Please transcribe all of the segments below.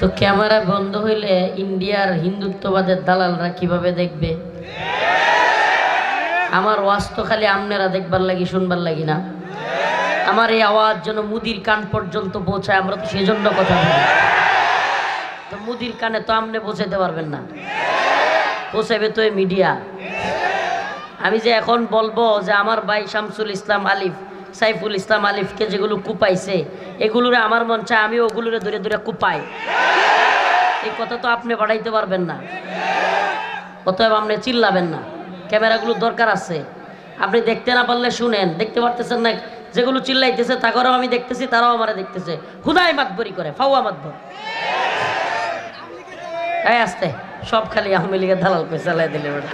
তো ক্যামেরা বন্ধ হইলে ইন্ডিয়ার হিন্দুত্ববাদের দালালরা কীভাবে দেখবে? আমার ওয়াজ তো খালি আমনেরা দেখবার লাগি, শুনবার লাগি না। আমার এই আওয়াজ যেন মুদির কান পর্যন্ত পৌঁছায়, আমরা তো সেজন্য কথা বলি। তো মুদির কানে তো আমনে পৌঁছাতে পারবেন না। পৌঁছাবে তো এই মিডিয়া। আমি যে এখন বলব যে আমার ভাই শামসুল ইসলাম আলিফ সাইফুল ইসলাম আলিফকে যেগুলো কুপাইছে, এগুলোরে আমার মন চায় আমি ওগুলোরে দূরে দূরে কুপাই। এই কথা তো আপনি বাড়াইতে পারবেন না। অতএব আপনি চিল্লাবেন না। ক্যামেরাগুলো দরকার আছে। আপনি দেখতে না পারলে শুনেন। দেখতে পারতেছেন না, যেগুলো চিল্লাইতেছে তা করেও আমি দেখতেছি, তারাও আমারে দেখতেছে। খুদাই মাতবরি করে ফাউয়া মাতবর। এই আসতে, সব খালি আওয়ামী লীগের দালাল করে চালাই দিলে বেটা।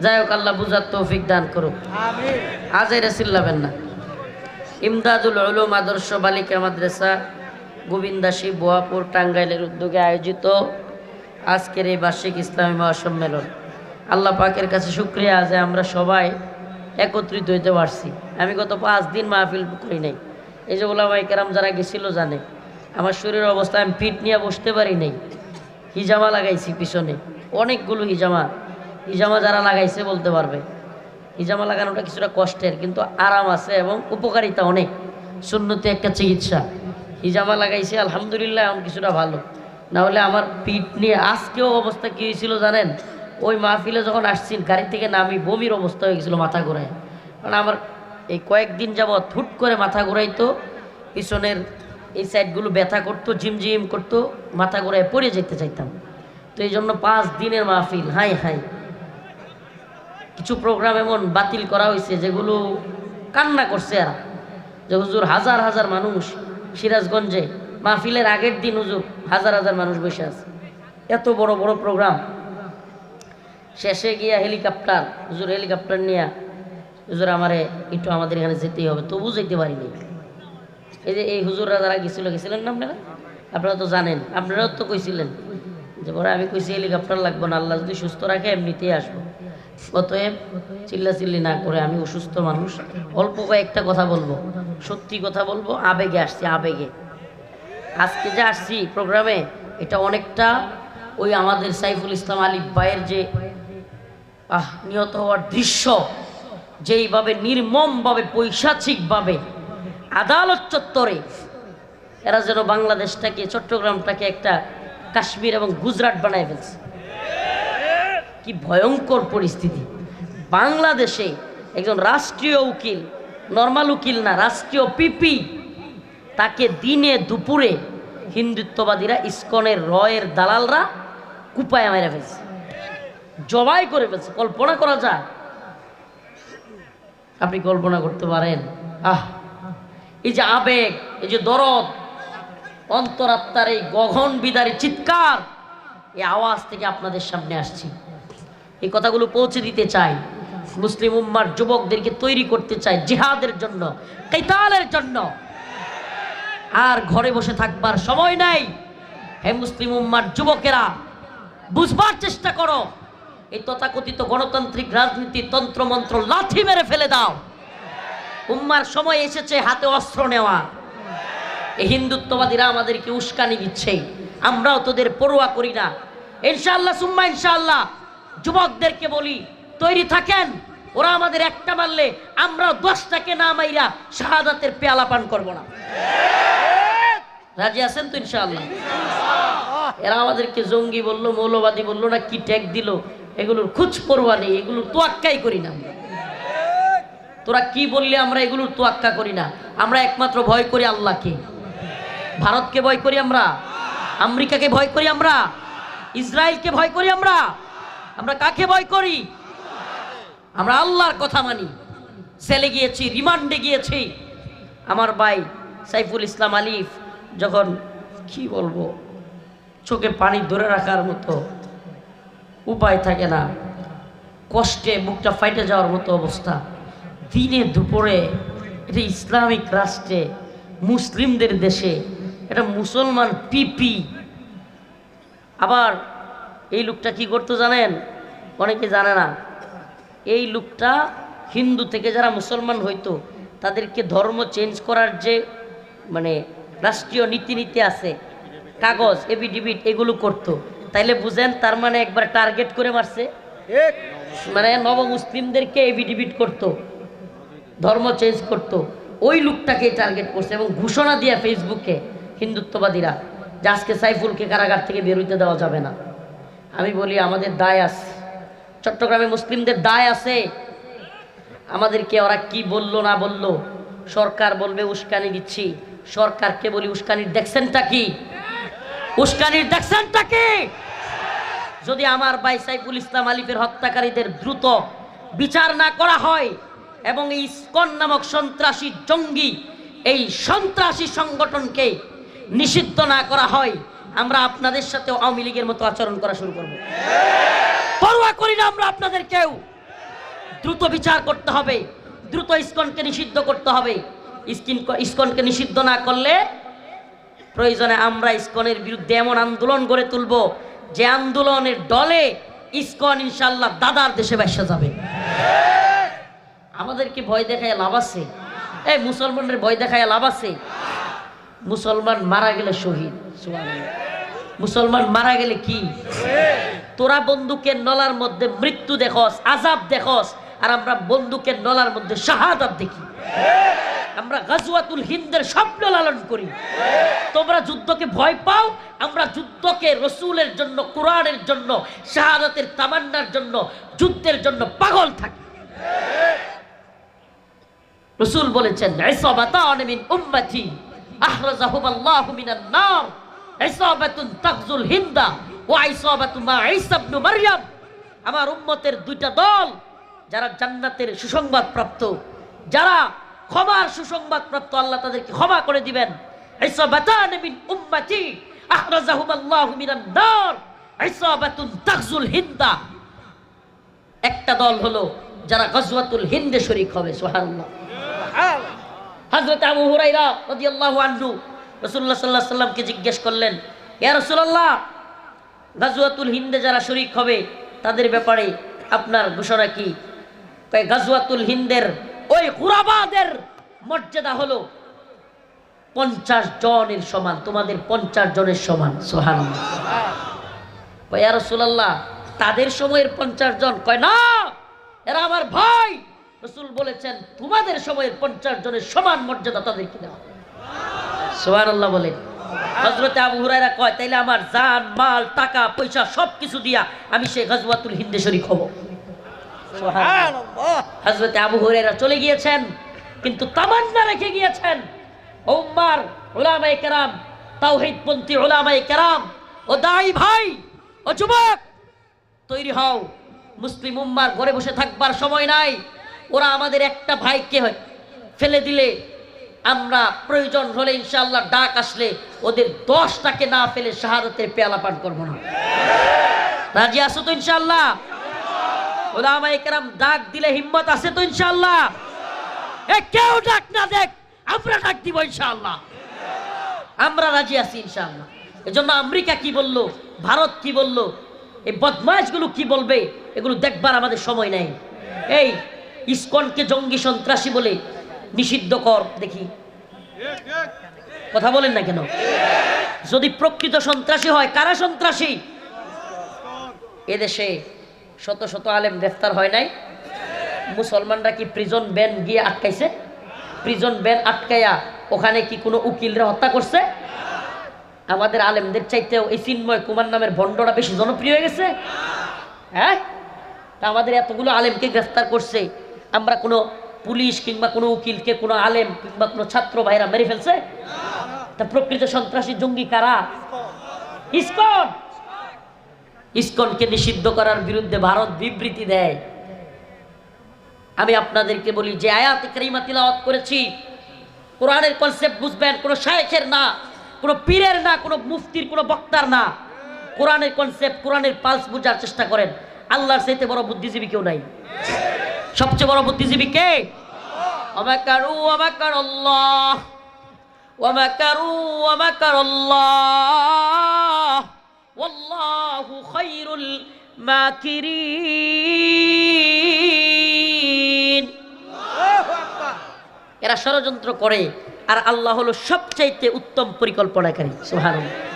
যাই হোক, আল্লাহ বুঝার তৌফিক দান করুক। আজ এরা চিল্লাবেন না। ইমদাদুল উলুম আদর্শ বালিকা মাদ্রাসা গোবিন্দাসী বোয়াপুর, টাঙ্গাইলের উদ্যোগে আয়োজিত আজকের এই বার্ষিক ইসলামী মহাসম্মেলন। আল্লাহ পাকের কাছে শুক্রিয়া যে আমরা সবাই একত্রিত হইতে পারছি। আমি গত পাঁচ দিন মাহফিল করি নাই। এই যে ওলামাই কেরাম যারা গেছিল জানে, আমার শরীরের অবস্থা আমি পিঠ নিয়ে বসতে পারি নাই। হিজামা লাগাইছি পিছনে। অনেকগুলো হিজামা হিজামা যারা লাগাইছে বলতে পারবে। হিজামা লাগানোটা কিছুটা কষ্টের, কিন্তু আরাম আছে এবং উপকারিতা অনেক। সুন্নতি একটা চিকিৎসা। হিজামা লাগাইছে, আলহামদুলিল্লাহ, এখন কিছুটা ভালো। না হলে আমার পিঠ নিয়ে আজকেও অবস্থা কী হয়েছিল জানেন? ওই মাহফিলে যখন আসছি, গাড়ি থেকে নামি, বমির অবস্থা হয়ে গেছিল মাথা ঘোরায়। কারণ আমার এই কয়েকদিন যাবৎ হুট করে মাথা ঘোরাইতো, পিছনের এই সাইডগুলো ব্যথা করতো, ঝিমঝিম করতো, মাথা ঘোরায় পড়ে যেতে চাইতাম। তো এই জন্য পাঁচ দিনের মাহফিল হাই হাই কিছু প্রোগ্রাম এমন বাতিল করা হয়েছে যেগুলো কান্না করছে এরা। যে হুজুর হাজার হাজার মানুষ সিরাজগঞ্জে মাহফিলের আগের দিন হুজুর হাজার হাজার মানুষ বসে আছে। এত বড় বড় প্রোগ্রাম শেষে গিয়া হেলিকপ্টার হুজুর হেলিকপ্টার নিয়ে হুজুর আমারে একটু আমাদের এখানে যেতেই হবে। তবু যেতে পারিনি। এই যে এই হুজুররা যারা গেছিল, গেছিলেন না আপনারা? আপনারা তো জানেন। আপনারাও তো কইছিলেন যে পরে আমি কইছি হেলিকপ্টার লাগবো না, আল্লাহ যদি সুস্থ রাখে, এমনিতেই আসব। অতএব চিল্লা চিল্লি না করে আমি অসুস্থ মানুষ। অল্প কয়েকটা কথা বলব। সত্যি কথা বলব, আবেগে আসছি, আবেগে। আজকে যে আসছি প্রোগ্রামে, এটা অনেকটা ওই আমাদের সাইফুল ইসলাম আলী ভাইয়ের যে, আহ, নিহত হওয়ার দৃশ্য, যেইভাবে নির্মমভাবে, পৈশাচিকভাবে, আদালত চত্বরে এরা যেন বাংলাদেশটাকে, চট্টগ্রামটাকে একটা কাশ্মীর এবং গুজরাট বানায় ফেলছে। কি ভয়ঙ্কর পরিস্থিতি। বাংলাদেশে একজন রাষ্ট্রীয় উকিল নর্মাল উকিল না, রাষ্ট্রীয় পিপি, তাকে দিনে দুপুরে হিন্দুত্ববাদীরা ইস্কনের রয়ের দালালরা কুপায় মেরে ফেলছে। জবাই করে ফেলছে, কল্পনা করা যায়। আপনি কল্পনা করতে পারেন, আহ, এই যে আবেগ, এই যে দরদ, অন্তরাত্মার এই গগন বিদারী চিৎকার, এই আওয়াজ থেকে আপনাদের সামনে আসছি। এই কথাগুলো পৌঁছে দিতে চাই। মুসলিম উম্মার যুবকদেরকে তৈরি করতে চাই জিহাদের জন্য, কেতালের জন্য। আর ঘরে বসে থাকবার সময় নাই। হে মুসলিম উম্মার যুবকেরা, বুঝবার চেষ্টা করো। এই তথাকথিত গণতান্ত্রিক রাজনীতি তন্ত্রমন্ত্র লাথি মেরে ফেলে দাও। উম্মার সময় এসেছে হাতে অস্ত্র নেওয়া। এই হিন্দুত্ববাদীরা আমাদেরকে উস্কানি দিচ্ছে। আমরাও তোদের পড়ুয়া করি না। ইনশাআল্লাহ, সুম্মা ইনশাআল্লাহ। যুবকদেরকে বলি, তৈরি থাকেন, ওরা আমাদের একটা মারলে আমরাও দশটাকে না মাইরা শাহাদাতের পেয়ালা পান করব না। রাজি আছেন তো ইনশাআল্লাহ? এরা আমাদেরকে জঙ্গি বলল, মৌলবাদী বলল না কি ট্যাগ দিল, এগুলোর খুঁজ পড়ুয়া নেই, এগুলোর তোয়াক্কাই করি না আমরা। তোরা কি বললে আমরা এগুলোর তোয়াক্কা করি না? আমরা একমাত্র ভয় করি আল্লাহকে। ভারতকে ভয় করি আমরা? আমেরিকাকে ভয় করি আমরা? ইসরায়েলকে ভয় করি আমরা? আমরা কাকে ভয় করি? আমরা আল্লাহর কথা মানি। সেলে গিয়েছি রিমান্ডে গিয়েছি। আমার ভাই সাইফুল ইসলাম আলিফ যখন, কি বলব, চোখে পানি ধরে রাখার মতো উপায় থাকে না, কষ্টে বুকটা ফাইটে যাওয়ার মতো অবস্থা। দিনে দুপুরে এটা ইসলামিক রাষ্ট্রে, মুসলিমদের দেশে, এটা মুসলমান পিপি। আবার এই লোকটা কি করতো জানেন? অনেকে জানে না। এই লোকটা হিন্দু থেকে যারা মুসলমান হইতো তাদেরকে ধর্ম চেঞ্জ করার যে মানে রাষ্ট্রীয় নীতিনীতি আছে কাগজ এবিডিবিট এগুলো করতো। তাইলে বুঝেন তার মানে একবার টার্গেট করে মারছে। মানে নব মুসলিমদেরকে এবিডিবিট করতো ধর্ম চেঞ্জ করতো। ওই লোকটাকে টার্গেট করছে এবং ঘোষণা দিয়ে ফেসবুকে হিন্দুত্ববাদীরা যে আজকে সাইফুলকে কারাগার থেকে বেরোতে দেওয়া যাবে না। আমি বলি, আমাদের দায় আছে। চট্টগ্রামে মুসলিমদের দায় আছে। আমাদেরকে ওরা কি বলল, না বলল? সরকার বলবে, উস্কানি দিচ্ছি। সরকারকে বলি, উস্কানির দেখছেনটা কি? উস্কানির দেখছেনটা কি? যদি আমার ভাই সাইফুল ইসলাম আলিফের হত্যাকারীদের দ্রুত বিচার না করা হয় এবং এই ইস্কন নামক সন্ত্রাসী জঙ্গি এই সন্ত্রাসী সংগঠনকে নিষিদ্ধ না করা হয় আমরা আপনাদের সাথে আওয়ামী লীগের মতো আচরণ করা শুরু করব। পরোয়া করি না আমরা আপনাদের কেউ। দ্রুত বিচার করতে হবে, দ্রুত ইস্কনকে নিষিদ্ধ করতে হবে। ইস্কিন ইস্কনকে নিষিদ্ধ না করলে প্রয়োজনে আমরা ইস্কনের বিরুদ্ধে এমন আন্দোলন গড়ে তুলব যে আন্দোলনের দলে ইস্কন ইনশাল্লাহ দাদার দেশে বাসা যাবে। আমাদেরকে ভয় দেখায় লাভ আছে। এই মুসলমানের ভয় দেখায় লাভ আছে। মুসলমান মারা গেলে শহীদ মুসলমান মারা গেলে কি? তোরা বন্দুকের নলার মধ্যে মৃত্যু দেখস আজাব দেখস, আর আমরা বন্দুকের নলার মধ্যে শাহাদাত দেখি। আমরা গাজওয়াতুল হিন্দের স্বপ্ন লালন করি। তোমরা যুদ্ধকে ভয় পাও, আমরা যুদ্ধকে রসুলের জন্য, কোরআনের জন্য, শাহাদাতের তামান্নার জন্য, যুদ্ধের জন্য পাগল থাকি। রসুল বলেছেন উম্মতি। আহরাজাহুম আল্লাহু মিনান নার ইসাবাতুন তাগজুল হিন্দা ওয়া ইসাবাতু মা ঈসা ইবনে মারইয়াম আমার উম্মতের দুইটা দল, যারা জান্নাতের সুসংবাদ প্রাপ্ত, যারা ক্ষমার সুসংবাদ প্রাপ্ত, আল্লাহ তাদেরকে ক্ষমা করে দিবেন। ইসাবাতান মিন উম্মতি আহরাজাহুম আল্লাহু মিনান নার ইসাবাতুন তাগজুল হিন্দা একটা দল হলো যারা গজওয়াতুল হিন্দে শরিক হবে সুবহানাল্লাহ। হযরত আবু হুরাইরা রাদিয়াল্লাহু আনহু রাসূলুল্লাহ সাল্লাল্লাহু আলাইহি সাল্লামকে জিজ্ঞেস করলেন, ইয়া রাসূলুল্লাহ, গাজওয়াতুল হিন্দে যারা শরিক হবে, তাদের ব্যাপারে আপনার ঘোষণা কি? কয়, গাজওয়াতুল হিন্দের ওই কুরাবাদের মর্যাদা হলো পঞ্চাশ জনের সমান, তোমাদের পঞ্চাশ জনের সমান কয়, ইয়া রাসূলুল্লাহ, তাদের সময়ের পঞ্চাশ জন, কয়, না, এরা আমার ভাই। রসুল বলেছেন, তোমাদের সময়ের পঞ্চাশ জনের সমান মর্যাদা তাদেরকে দেওয়া সোহান আল্লাহ বলেন। হজরতে আবু হুরাইরা কয়, তাইলে আমার জান, মাল, টাকা, পয়সা সব কিছু দিয়া আমি সেই গজওয়াতুল হিন্দে শরীক হব। হজরতে আবু হুরাইরা চলে গিয়েছেন, কিন্তু তামান্না রেখে গিয়েছেন। ওম্মার ওলামাই কেরাম, তাওহিদপন্থী ওলামাই কেরাম, ও দাই ভাই, ও যুবক, তৈরি হও। মুসলিম উম্মার ঘরে বসে থাকবার সময় নাই। ওরা আমাদের একটা ভাইকে ফেলে দিলে আমরা প্রয়োজন হলে ইনশাল্লাহ ডাক আসলে ওদের দশটাকে না ফেলে শাহাদতের পেয়ালা পান করব না। রাজি আছো তো ইনশাআল্লাহ? ওলামা একরাম ডাক দিলে হিম্মত আছে তো ইনশাআল্লাহ? এ কেউ ডাক না দেখ, আমরা ডাক দিব ইনশাআল্লাহ। আমরা রাজি আছি ইনশাআল্লাহ। এজন্য আমেরিকা কি বলল, ভারত কি বলল, এই বদমাইশগুলো কি বলবে, এগুলো দেখবার আমাদের সময় নেই। এই ইসকনকে জঙ্গি সন্ত্রাসী বলে নিষিদ্ধ কর, দেখি। কথা বলেন না কেন? যদি প্রকৃত সন্ত্রাসী হয়, কারা সন্ত্রাসী? এদেশে শত শত আলেম গ্রেফতার হয় নাই। মুসলমানরা কি প্রিজন ব্যান গিয়ে আটকাইছে? প্রিজন ব্যান আটকাইয়া ওখানে কি কোনো উকিলরা হত্যা করছে? আমাদের আলেমদের চাইতেও এই চিন্ময় কুমার নামের ভণ্ডরা বেশি জনপ্রিয় হয়ে গেছে। হ্যাঁ? আমাদের এতগুলো আলেমকে গ্রেফতার করছে। আমরা কোনো পুলিশ কিংবা কোনো উকিলকে কোনো আলেম কিংবা কোনো ছাত্র ভাইরা মেরে ফেলছে? তা প্রকৃত সন্ত্রাসী জঙ্গি কারা? ইস্কন! ইস্কনকে নিষিদ্ধ করার বিরুদ্ধে ভারত বিবৃতি দেয়। আমি আপনাদেরকে বলি, যে আয়াত করিমা তিলাওয়াত করেছি, কোরআনের কনসেপ্ট বুঝবেন, কোনো শায়েখের না, কোনো পীরের না, কোনো মুফতির, কোনো বক্তার না। কোরআনের কনসেপ্ট কোরআনের পালস বোঝার চেষ্টা করেন। আল্লাহর চাইতে বড় বুদ্ধিজীবী কেউ নাই। সবচেয়ে বড় বুদ্ধিজীবী কে? এরা ষড়যন্ত্র করে আর আল্লাহ হলো সবচাইতে উত্তম পরিকল্পনাকারী। সুহারণ